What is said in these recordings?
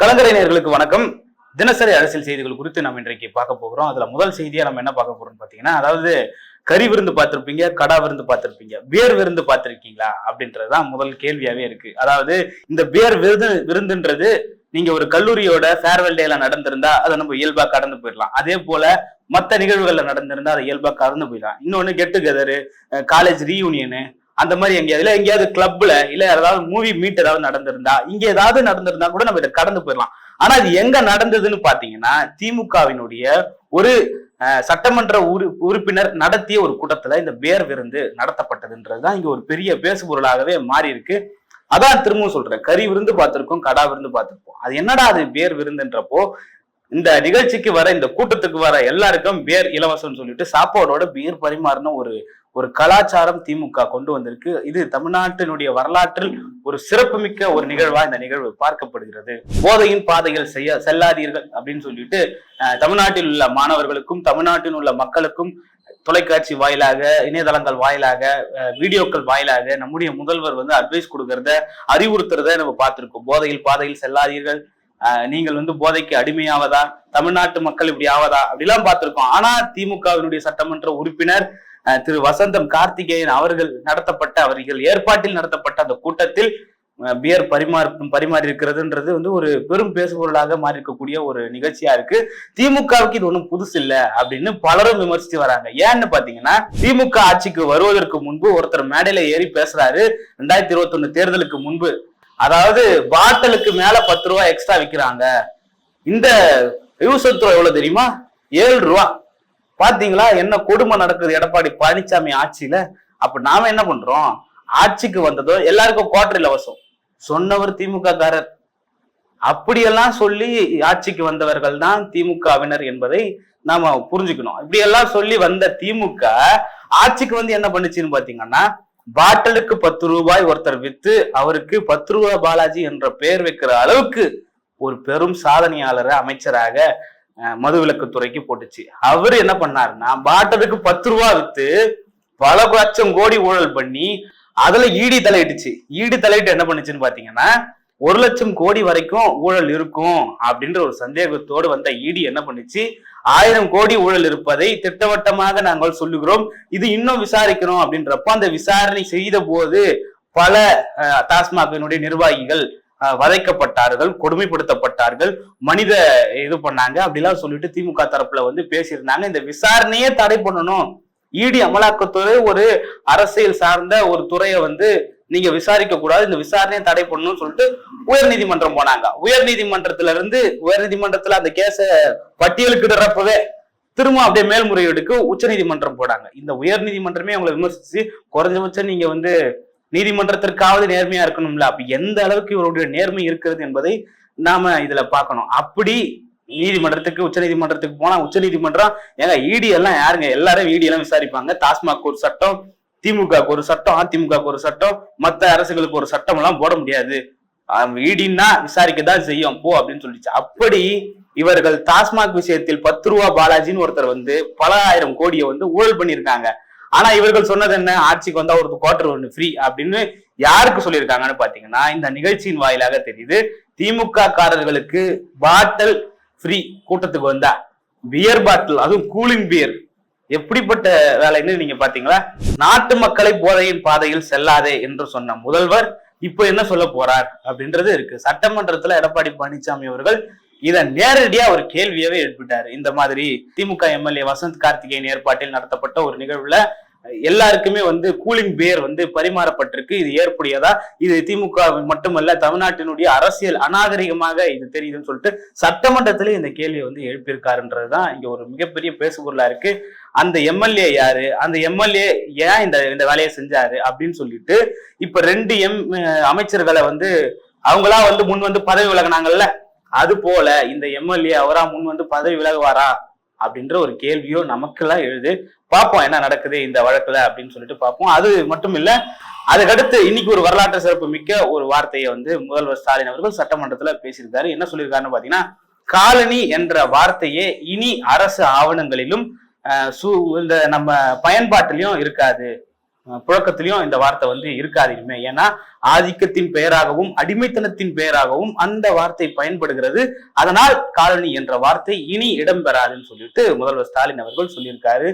கலங்கரைஞர்களுக்கு வணக்கம். தினசரி அரசியல் செய்திகள் குறித்து நம்ம இன்றைக்கு பார்க்க போகிறோம். அதுல முதல் செய்தியா நம்ம என்ன பார்க்க போறோம்னு பாத்தீங்கன்னா அதாவது கறி விருந்து பார்த்திருப்பீங்க கடா விருந்து பார்த்திருப்பீங்க பியர் விருந்து பார்த்திருக்கீங்களா அப்படின்றதுதான் முதல் கேள்வியாவே இருக்கு. அதாவது இந்த பியர் விருது விருந்துன்றது நீங்க ஒரு கல்லூரியோட ஃபேர்வெல் டேல நடந்திருந்தா அதை நம்ம இயல்பா கடந்து போயிடலாம். அதே போல மற்ற நிகழ்வுகள்ல நடந்திருந்தா அதை இயல்பா கடந்து போயிடலாம். இன்னொன்னு கெட் டுகெதரு காலேஜ் ரீயூனியனு அந்த மாதிரி எங்கேயாவது இல்ல எங்கேயாவது கிளப்ல இல்ல ஏதாவது மூவி மீட் ஏதாவது நடந்திருந்தா இங்க ஏதாவது நடந்திருந்தா கூட நம்ம இதை கடந்து போயிடலாம். ஆனா அது எங்க நடந்ததுன்னு பாத்தீங்கன்னா திமுகவினுடைய ஒரு அஹ், சட்டமன்ற உறு உறுப்பினர் நடத்திய ஒரு கூட்டத்துல இந்த பேர் விருந்து நடத்தப்பட்டதுன்றதுதான் இங்க ஒரு பெரிய பேசுபொருளாகவே மாறி இருக்கு அதான் திரும்பவும் சொல்றேன். கறி விருந்து பார்த்திருக்கோம் கடா விருந்து பார்த்திருப்போம். அது என்னடா அது பேர் விருந்துன்றப்போ இந்த நிகழ்ச்சிக்கு வர இந்த கூட்டத்துக்கு வர எல்லாருக்கும் பேர் இலவசம்னு சொல்லிட்டு சாப்பாடோட பேர் பரிமாறின ஒரு ஒரு கலாச்சாரம் திமுக கொண்டு வந்திருக்கு. இது தமிழ்நாட்டினுடைய வரலாற்றில் ஒரு சிறப்புமிக்க ஒரு நிகழ்வா இந்த நிகழ்வு பார்க்கப்படுகிறது. போதையின் பாதைகள் செய்ய செல்லாதீர்கள் அப்படின்னு சொல்லிட்டு தமிழ்நாட்டில் உள்ள மாணவர்களுக்கும் தமிழ்நாட்டில் உள்ள மக்களுக்கும் தொலைக்காட்சி வாயிலாக இணையதளங்கள் வாயிலாக வீடியோக்கள் வாயிலாக நம்முடைய முதல்வர் வந்து அட்வைஸ் கொடுக்கறத அறிவுறுத்துறத நம்ம பார்த்திருக்கோம். போதையில் பாதையில் செல்லாதீர்கள். நீங்கள் வந்து போதைக்கு அடிமையாவதா? தமிழ்நாட்டு மக்கள் இப்படி ஆவதா? அப்படிலாம் பார்த்திருக்கோம். ஆனா திமுகவினுடைய சட்டமன்ற உறுப்பினர் திரு வசந்தம் கார்த்திகேயன் அவர்கள் நடத்தப்பட்ட அவர்கள் ஏற்பாட்டில் நடத்தப்பட்ட அந்த கூட்டத்தில் பியர் பரிமாறு பரிமாறி இருக்கிறதுன்றது வந்து ஒரு பெரும் பேசுபொருளாக மாறி இருக்கக்கூடிய ஒரு நிகழ்ச்சியா இருக்கு. திமுகவுக்கு இது ஒண்ணும் புதுசு இல்ல அப்படின்னு பலரும் விமர்சித்து வராங்க. ஏன்னு பாத்தீங்கன்னா திமுக ஆட்சிக்கு வருவதற்கு முன்பு ஒருத்தர் மேடையில ஏறி பேசுறாரு. ரெண்டாயிரத்தி இருபத்தி ஒண்ணு தேர்தலுக்கு முன்பு. அதாவது பாட்டிலுக்கு மேல பத்து ரூபா எக்ஸ்ட்ரா விற்கிறாங்க இந்த யூசத்துவம் எவ்வளவு தெரியுமா? ஏழு ரூபா. பாத்தீங்களா? என்ன கொடுமை நடக்குது எடப்பாடி பழனிசாமி ஆட்சியில? அப்ப நாம என்ன பண்றோம்? ஆட்சிக்கு வந்ததோ எல்லாருக்கும் குவார்டர் இலவசம் சொன்னவர் திமுக காரர் அப்படியெல்லாம் சொல்லி ஆட்சிக்கு வந்தவர்கள் தான் திமுகவினர் என்பதை நாம புரிஞ்சுக்கணும். இப்படி எல்லாம் சொல்லி வந்த திமுக ஆட்சிக்கு வந்து என்ன பண்ணுச்சுன்னு பாத்தீங்கன்னா பாட்டிலுக்கு பத்து ரூபாய் ஒருத்தர் வித்து அவருக்கு பத்து ரூபாய் பாலாஜி என்ற பெயர் வைக்கிற அளவுக்கு ஒரு பெரும் சாதனையாளரை அமைச்சராக அஹ், மதுவிலக்குத்துறைக்கு போட்டுச்சு. அவர் என்ன பண்ணாருன்னா பாட்டிலுக்கு பத்து ரூபா வித்து பல லட்சம் கோடி ஊழல் பண்ணி அதுல ஈடி தலையிட்டுச்சு. ஈடி தலையிட்டு என்ன பண்ணுச்சுன்னு பாத்தீங்கன்னா ஒரு லட்சம் கோடி வரைக்கும் ஊழல் இருக்கும் அப்படின்ற ஒரு சந்தேகத்தோடு வந்த ஈடி என்ன பண்ணுச்சு? ஆயிரம் கோடி ஊழல் இருப்பதை திட்டவட்டமாக நாங்கள் சொல்லுகிறோம். இது இன்னும் விசாரிக்கிறோம் அப்படின்றப்ப அந்த விசாரணை செய்த போது பல டாஸ்மாகினுடைய நிர்வாகிகள் வதைக்கப்பட்டார்கள் கொடுமைப்படுத்தப்பட்டார்கள் மனித இது பண்ணாங்க அப்படிலாம் சொல்லிட்டு திமுக தரப்புல வந்து பேசியிருந்தாங்க. இந்த விசாரணையே தடை பண்ணணும். இடி அமலாக்கத்துறை ஒரு அரசியல் சார்ந்த ஒரு துறையை வந்து நீங்க விசாரிக்க கூடாது இந்த விசாரணையை தடை பண்ணணும்னு சொல்லிட்டு உயர் நீதிமன்றம் போனாங்க. உயர் நீதிமன்றத்துல இருந்து உயர் நீதிமன்றத்துல அந்த கேஸ பட்டியலுக்கிடுறப்பவே திரும்ப அப்படியே மேல்முறையீடுக்கு உச்ச நீதிமன்றம் போனாங்க. இந்த உயர் நீதிமன்றமே அவங்களை விமர்சிச்சு குறைஞ்சபட்சம் நீங்க வந்து நீதிமன்றத்திற்காவது நேர்மையா இருக்கணும்ல. அப்ப எந்த அளவுக்கு இவருடைய நேர்மை இருக்கிறது என்பதை நாம இதுல பார்க்கணும். அப்படி நீதிமன்றத்துக்கு உச்ச நீதிமன்றத்துக்கு போனா உச்ச நீதிமன்றம் ஏங்க இடி எல்லாம் யாருங்க? எல்லாரும் இடி எல்லாம் விசாரிப்பாங்க. டாஸ்மாக் கோர்ட் சட்டம் திமுகக்கு ஒரு சட்டம் அதிமுகக்கு ஒரு சட்டம் மத்த அரசுகளுக்கு ஒரு சட்டம் எல்லாம் போட முடியாது. இடின்னா விசாரிக்க தான் செய்யும். போ அப்படின்னு சொல்லிச்சு. அப்படி இவர்கள் டாஸ்மாக் விஷயத்தில் பத்து ரூபா பாலாஜின்னு ஒருத்தர் வந்து பல ஆயிரம் கோடியை வந்து ஊழல் பண்ணியிருக்காங்க. ஆனா இவர்கள் சொன்னது என்ன? ஆட்சிக்கு வந்தா ஒரு குவார்டர் ஒன்று ஃப்ரீ அப்படின்னு யாருக்கு சொல்லியிருக்காங்கன்னு பாத்தீங்கன்னா இந்த நிகழ்ச்சியின் வாயிலாக தெரியுது. திமுக காரர்களுக்கு பாட்டில் ஃப்ரீ கூட்டத்துக்கு வந்தா. பியர் பாட்டில் அதுவும் கூலிங் பியர் எப்படிப்பட்ட வேலைன்னு நீங்க பாத்தீங்களா? நாட்டு மக்களை போதையின் பாதையில் செல்லாதே என்று சொன்ன முதல்வர் இப்போ என்ன சொல்ல போறார் அப்படின்றது இருக்கு. சட்டமன்றத்துல எடப்பாடி பழனிசாமி அவர்கள் இதை நேரடியா ஒரு கேள்வியவே எழுப்பிட்டாரு. இந்த மாதிரி திமுக எம்எல்ஏ வசந்த் கார்த்திகேயன் ஏற்பாட்டில் நடத்தப்பட்ட ஒரு நிகழ்வுல எல்லாருக்குமே வந்து கூலிங் பேர் வந்து பரிமாறப்பட்டிருக்கு. இது ஏற்புடையதா? இது திமுக மட்டுமல்ல தமிழ்நாட்டினுடைய அரசியல் அநாகரிகமாக இது தெரியுதுன்னு சொல்லிட்டு சட்டமன்றத்திலே இந்த கேள்வியை வந்து எழுப்பியிருக்காருன்றதுதான் இங்க ஒரு மிகப்பெரிய பேசுபொருளா இருக்கு. அந்த எம்எல்ஏ யாரு? அந்த எம்எல்ஏ ஏன் இந்த இந்த வேலையை செஞ்சாரு அப்படின்னு சொல்லிட்டு இப்ப ரெண்டு எம் அமைச்சர்களை வந்து அவங்களா வந்து முன் வந்து பதவி விலகினாங்கல்ல? அது போல இந்த எம்எல்ஏ அவரா முன் வந்து பதவி விலகுவாரா? அப்படின்ற ஒரு கேள்வியோ நமக்கெல்லாம் எழுது. பார்ப்போம் என்ன நடக்குது இந்த வழக்குல அப்படின்னு சொல்லிட்டு பார்ப்போம். அது மட்டும் இல்ல அதுக்கடுத்து இன்னைக்கு ஒரு வரலாற்று சிறப்பு மிக்க ஒரு வார்த்தையை வந்து முதல்வர் ஸ்டாலின் அவர்கள் சட்டமன்றத்துல பேசியிருக்காரு. என்ன சொல்லியிருக்காருன்னு பாத்தீங்கன்னா காலனி என்ற வார்த்தையே இனி அரசு ஆவணங்களிலும் இந்த நம்ம பயன்பாட்டிலையும் இருக்காது. புழக்கத்திலையும் இந்த வார்த்தை வந்து இருக்காது இனிமே ஏன்னா ஆதிக்கத்தின் பெயராகவும் அடிமைத்தனத்தின் பெயராகவும் அந்த வார்த்தை பயன்படுகிறது. அதனால் காலனி என்ற வார்த்தை இனி இடம்பெறாதுன்னு சொல்லிட்டு முதல்வர் ஸ்டாலின் அவர்கள் சொல்லியிருக்காரு.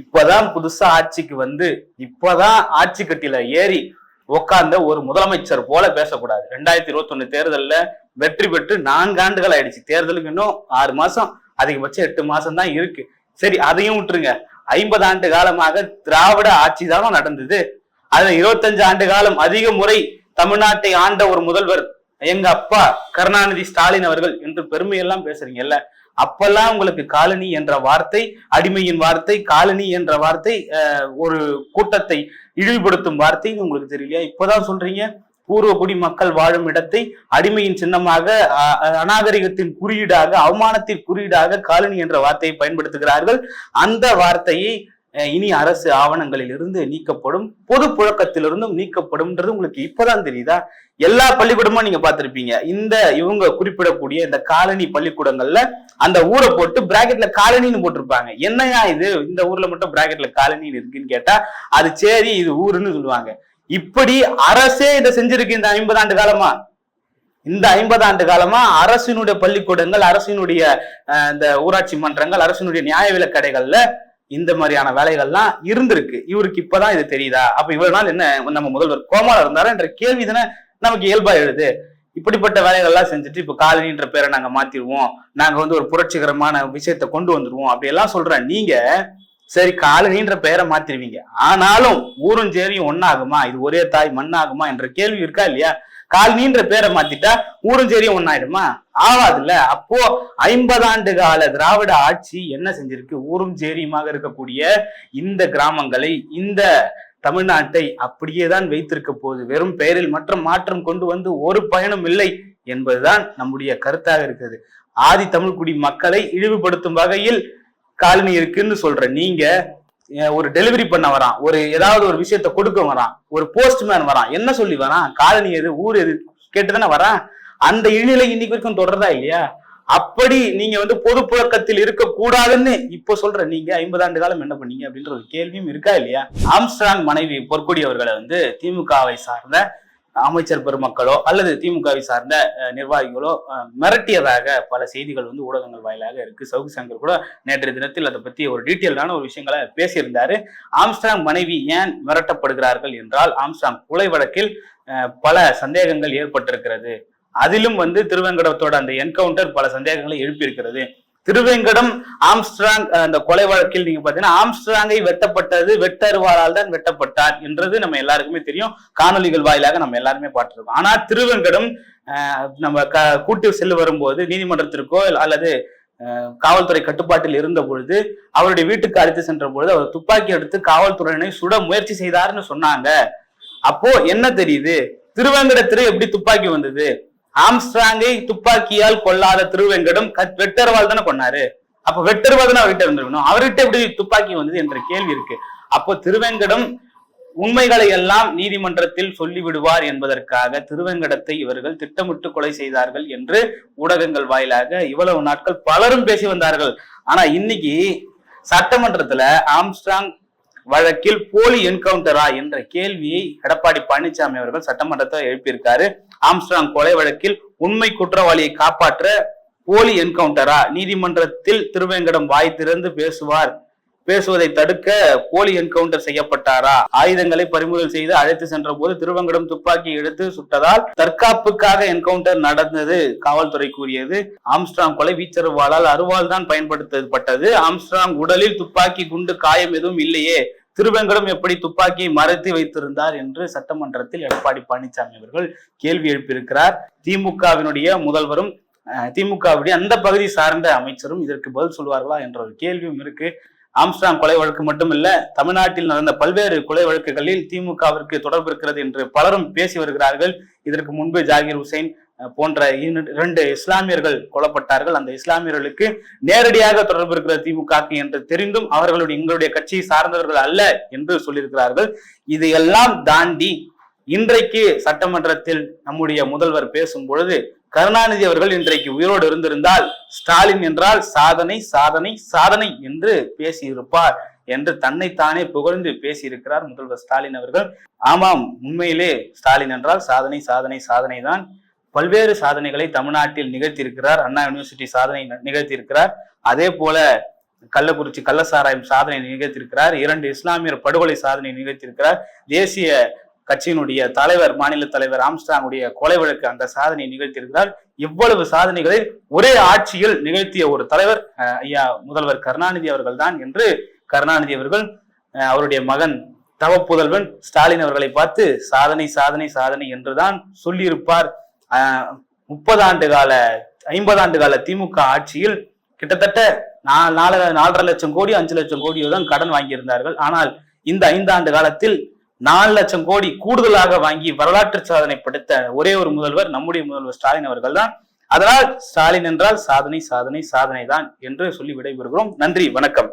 இப்பதான் புதுசா ஆட்சிக்கு வந்து இப்பதான் ஆட்சி கட்டில ஏறி உட்கார்ந்த ஒரு முதலமைச்சர் போல பேசக்கூடாது. ரெண்டாயிரத்தி இருபத்தி ஒண்ணு தேர்தல்ல வெற்றி பெற்று நான்கு ஆண்டுகள் ஆயிடுச்சு. தேர்தலுக்கு இன்னும் ஆறு மாசம் அதிகபட்சம் எட்டு மாசம் தான் இருக்கு. சரி அதையும் விட்டுருங்க. ஐம்பது ஆண்டு காலமாக திராவிட ஆட்சி தானே நடந்தது. அதுல இருபத்தஞ்சு ஆண்டு காலம் அதிக முறை தமிழ்நாட்டை ஆண்ட ஒரு முதல்வர் எங்க அப்பா கருணாநிதி ஸ்டாலின் அவர்கள் என்று பெருமையெல்லாம் பேசுறீங்கல்ல. அப்பெல்லாம் உங்களுக்கு காலனி என்ற வார்த்தை அடிமையின் வார்த்தை காலனி என்ற வார்த்தை ஒரு கூட்டத்தை இழிவுபடுத்தும் வார்த்தை உங்களுக்கு தெரியலையா? இப்பதான் சொல்றீங்க. பூர்வகுடி மக்கள் வாழும் இடத்தை அடிமையின் சின்னமாக அநாகரிகத்தின் குறியீடாக அவமானத்தின் குறியீடாக காலனி என்ற வார்த்தையை பயன்படுத்துகிறார்கள். அந்த வார்த்தையை இனி அரசு ஆவணங்களில் இருந்து நீக்கப்படும் பொது புழக்கத்திலிருந்தும் நீக்கப்படும்ன்றது உங்களுக்கு இப்பதான் தெரியுதா? எல்லா பள்ளிக்கூடமும் நீங்க பார்த்திருப்பீங்க. இந்த இவங்க குறிப்பிடக்கூடிய இந்த காலனி பள்ளிக்கூடங்கள்ல அந்த ஊரை போட்டு பிராக்கெட்ல காலனின்னு போட்டிருப்பாங்க. என்னையா இது? இந்த ஊர்ல மட்டும் பிராக்கெட்ல காலனின்னு இருக்குன்னு கேட்டா அது சரி இது ஊருன்னு சொல்லுவாங்க. இப்படி அரசே இதை செஞ்சிருக்கு இந்த ஐம்பது ஆண்டு காலமா? இந்த ஐம்பது ஆண்டு காலமா அரசினுடைய பள்ளிக்கூடங்கள் அரசினுடைய இந்த ஊராட்சி மன்றங்கள் அரசினுடைய நியாய விலக்கடைகள்ல இந்த மாதிரியான வேலைகள்லாம் இருந்திருக்கு. இவருக்கு இப்பதான் இது தெரியுதா? அப்ப இவ்வளவு நாள் என்ன நம்ம முதல்வர் கோமால இருந்தாரா என்ற கேள்வி தானே நமக்கு இயல்பா எழுது. இப்படிப்பட்ட வேலைகள்லாம் செஞ்சுட்டு இப்ப காலனின்ற பேரை நாங்க மாத்திடுவோம். நாங்க வந்து ஒரு புரட்சிகரமான விஷயத்தை கொண்டு வந்துருவோம். அப்படி எல்லாம் சொல்றேன். நீங்க சரி காலனின்ற பெயரை மாத்திருவீங்க. ஆனாலும் ஊரும் சேரியும் ஒன்னாகுமா இது ஒரே தாய் மண்ணாகுமா என்ற கேள்வி இருக்கா இல்லையா? காலனின்ற பேரை மாத்திட்டா ஊரும் சேரியும் ஒன்னாயிடுமா ஆகாதுல்ல அப்போ ஐம்பது ஆண்டு கால திராவிட ஆட்சி என்ன செஞ்சிருக்கு? ஊரும் சேரியுமாக இருக்கக்கூடிய இந்த கிராமங்களை இந்த தமிழ்நாட்டை அப்படியே தான் வைத்திருக்க போகுது. வெறும் பெயரில் மற்றும் மாற்றம் கொண்டு வந்து ஒரு பயனும் இல்லை என்பதுதான் நம்முடைய கருத்தாக இருக்குது ஆதி தமிழ்குடி மக்களை இழிவுபடுத்தும் வகையில் காலனி இருக்குன்னு சொல்ற நீங்க ஒரு டெலிவரி பண்ண வரான். ஒரு ஏதாவது ஒரு விஷயத்த கொடுக்க வரான். ஒரு போஸ்ட்மேன் வரான். என்ன சொல்லி வரான்? காலனி எது? ஊர் எது? கேட்டுதானே வரான்? அந்த இழிநிலை இன்னைக்கு வரைக்கும் தொடர்றதா இல்லையா? அப்படி நீங்க வந்து பொது புழக்கத்தில் இருக்க கூடாதுன்னு இப்போ சொல்ற நீங்க ஐம்பது ஆண்டு காலம் என்ன பண்ணீங்க அப்படின்ற ஒரு கேள்வியும் இருக்கா இல்லையா? ஆம்ஸ்ட்ராங் மனைவி பொற்கொடி அவர்களை வந்து திமுகவை சார்ந்த அமைச்சர் பெருமக்களோ அல்லது திமுகவை சார்ந்த நிர்வாகிகளோ மிரட்டியதாக பல செய்திகள் வந்து ஊடகங்கள் வாயிலாக இருக்கு. சவுக்கு சங்கர் கூட நேற்றைய தினத்தில் அதை பத்தி ஒரு டீட்டெயிலான ஒரு விஷயங்களை பேசியிருந்தாரு. ஆம்ஸ்டாங் மனைவி ஏன் மிரட்டப்படுகிறார்கள் என்றால் ஆம்ஸ்டாங் கொலை வழக்கில் பல சந்தேகங்கள் ஏற்பட்டிருக்கிறது. அதிலும் வந்து திருவேங்கடத்தோட அந்த என்கவுண்டர் பல சந்தேகங்களை எழுப்பியிருக்கிறது. திருவேங்கடம் ஆம்ஸ்ட்ராங் அந்த கொலை வழக்கில் நீங்க பாத்தீங்கன்னா ஆம்ஸ்ட்ராங்கை வெட்டப்பட்டது வெட்டருவாரால் தான் வெட்டப்பட்டார் என்றது நம்ம எல்லாருக்குமே தெரியும். காணொலிகள் வாயிலாக நம்ம எல்லாருமே பார்த்துருக்கோம். ஆனா திருவேங்கடம் நம்ம க கூட்டி செல்லு வரும்போது நீதிமன்றத்திற்கோ அல்லது காவல்துறை கட்டுப்பாட்டில் இருந்த பொழுது அவருடைய வீட்டுக்கு அழைத்து சென்ற பொழுது அவர் துப்பாக்கி எடுத்து காவல்துறையினை சுட முயற்சி செய்தாருன்னு சொன்னாங்க. அப்போ என்ன தெரியுது? திருவேங்கடத்திற்கு எப்படி துப்பாக்கி வந்தது? ஆம்ஸ்ட்ராங்கை துப்பாக்கியால் கொல்லாத திருவேங்கடம் வெட்டர்வால் தானே கொண்டாரு அப்ப வெட்டர்வால் தானே அவர்கிட்ட இருந்திருக்கணும். அவர்கிட்ட எப்படி துப்பாக்கி வந்தது என்ற கேள்வி இருக்கு. அப்போ திருவேங்கடம் உண்மைகளை எல்லாம் நீதிமன்றத்தில் சொல்லிவிடுவார் என்பதற்காக திருவேங்கடத்தை இவர்கள் திட்டமிட்டு கொலை செய்தார்கள் என்று ஊடகங்கள் வாயிலாக இவ்வளவு நாட்கள் பலரும் பேசி வந்தார்கள். ஆனா இன்னைக்கு சட்டமன்றத்துல ஆம்ஸ்ட்ராங் வழக்கில் போலி என்கவுண்டரா என்ற கேள்வியை எடப்பாடி பழனிசாமி அவர்கள் சட்டமன்றத்தை எழுப்பியிருக்காரு. ஆம்ஸ்ட்ராங் கொலை வழக்கில் உண்மை குற்றவாளியை காப்பாற்ற போலி என்கவுண்டரா நீதிமன்றத்தில் திருவேங்கடம் வாய் திறந்து பேசுவார். பேசுவதை தடுக்க போலி என்கவுண்டர் செய்யப்பட்டாரா? ஆயுதங்களை பறிமுதல் செய்து அழைத்து சென்ற போது திருவங்கடம் துப்பாக்கி எடுத்து சுட்டதால் தற்காப்புக்காக என்கவுண்டர் நடந்தது காவல்துறை கூறியது. ஆம்ஸ்ட்ராங் கொலை வீச்சருவாளால் அருவால் தான் பயன்படுத்தப்பட்டது. ஆம்ஸ்ட்ராங் உடலில் துப்பாக்கி குண்டு காயம் எதுவும் இல்லையே. திருவெங்கடம் எப்படி துப்பாக்கியை மறைத்து வைத்திருந்தார் என்று சட்டமன்றத்தில் எடப்பாடி பழனிசாமி அவர்கள் கேள்வி எழுப்பியிருக்கிறார். திமுகவினுடைய முதல்வரும் அஹ், திமுகவுடைய அந்த பகுதி சார்ந்த அமைச்சரும் இதற்கு பதில் சொல்வார்களா என்ற ஒரு கேள்வியும் இருக்கு. ஆம்ஸ்டாங் கொலை வழக்கு மட்டுமில்ல தமிழ்நாட்டில் நடந்த பல்வேறு கொலை வழக்குகளில் திமுகவிற்கு தொடர்பு இருக்கிறது என்று பலரும் பேசி வருகிறார்கள். இதற்கு முன்பு ஜாகிர் ஹுசைன் போன்ற இரண்டு இஸ்லாமியர்கள் கொல்லப்பட்டார்கள். அந்த இஸ்லாமியர்களுக்கு நேரடியாக தொடர்பு இருக்கிற திமுக என்று தெரிந்தும் அவர்களுடைய எங்களுடைய கட்சியை சார்ந்தவர்கள் அல்ல என்று சொல்லியிருக்கிறார்கள். இதையெல்லாம் தாண்டி இன்றைக்கு சட்டமன்றத்தில் நம்முடைய முதல்வர் பேசும் பொழுது கருணாநிதி அவர்கள் இன்றைக்கு உயிரோடு இருந்திருந்தால் ஸ்டாலின் என்றால் சாதனை சாதனை சாதனை என்று பேசியிருப்பார் என்று தன்னைத்தானே புகழ்ந்து பேசியிருக்கிறார் முதல்வர் ஸ்டாலின் அவர்கள். ஆமாம் உண்மையிலே ஸ்டாலின் என்றால் சாதனை சாதனை சாதனை தான் பல்வேறு சாதனைகளை தமிழ்நாட்டில் நிகழ்த்தியிருக்கிறார். அண்ணா யூனிவர்சிட்டி சாதனை நிகழ்த்தியிருக்கிறார். அதே போல கள்ளக்குறிச்சி கள்ளசாராயம் சாதனை நிகழ்த்தியிருக்கிறார். இரண்டு இஸ்லாமியர் படுகொலை சாதனை நிகழ்த்தியிருக்கிறார். தேசிய கட்சியினுடைய தலைவர் மாநில தலைவர் ஆம்ஸ்டாங்குடைய கொலை வழக்கு அந்த சாதனையை நிகழ்த்தியிருக்கிறார். இவ்வளவு சாதனைகளை ஒரே ஆட்சியில் நிகழ்த்திய ஒரு தலைவர் ஐயா முதல்வர் கருணாநிதி அவர்கள் தான் என்று கருணாநிதி அவர்கள் அவருடைய மகன் தவ புதல்வன் ஸ்டாலின் அவர்களை பார்த்து சாதனை சாதனை சாதனை என்றுதான் சொல்லியிருப்பார். அஹ், முப்பது ஆண்டு கால ஐம்பது ஆண்டு கால திமுக ஆட்சியில் கிட்டத்தட்ட நாலு நாலரை லட்சம் கோடி அஞ்சு லட்சம் கோடியோ தான் கடன் வாங்கியிருந்தார்கள். ஆனால் இந்த ஐந்தாண்டு காலத்தில் நாலு லட்சம் கோடி கூடுதலாக வாங்கி வரலாற்று சாதனை படைத்த ஒரே ஒரு முதல்வர் நம்முடைய முதல்வர் ஸ்டாலின் அவர்கள் தான் அதனால் ஸ்டாலின் என்றால் சாதனை சாதனை சாதனை தான் என்று சொல்லி விடைபெறுகிறோம். நன்றி வணக்கம்.